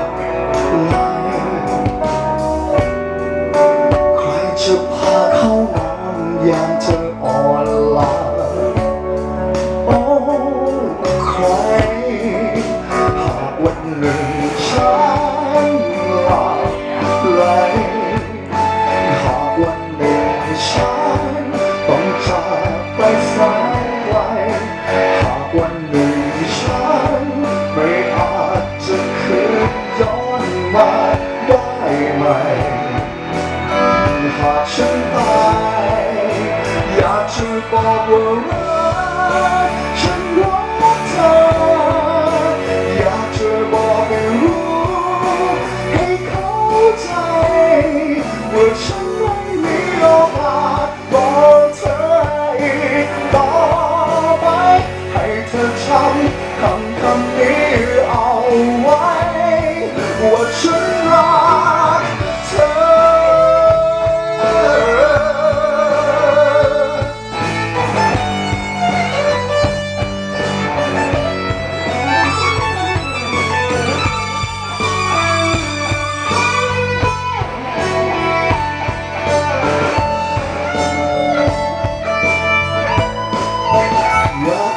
う。 ไป อยากจะบอกว่ารักฉันรักเธอ อยากจะบอกให้รู้ ให้เข้าใจ ว่าฉันไม่มีโอกาสบอกเธออีกต่อไป ให้เธอจำคำคำนี้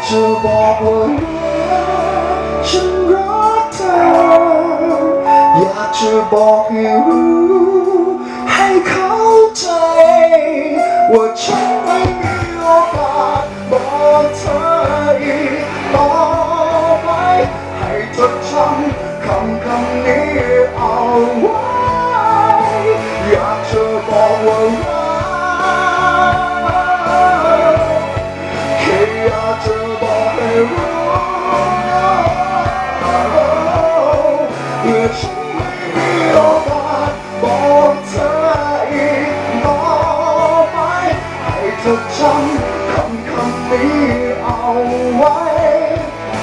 เธอบอกว่าฉันรักเธอ อยากจะบอกให้รู้ ให้เข้าใจ ว่าฉันไม่มีโอกาสบอกเธออีกต่อไป ให้จดจำคำคำนี้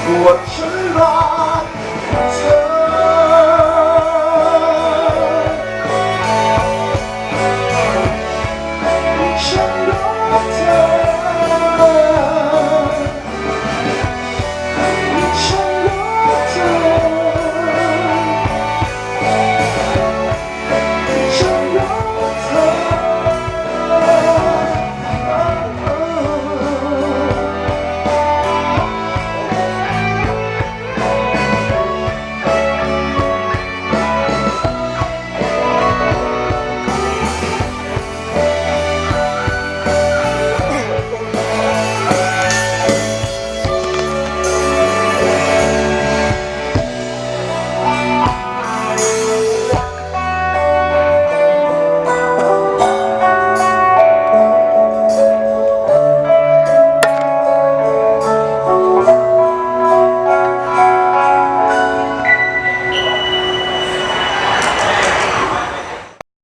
我真ดขึ้น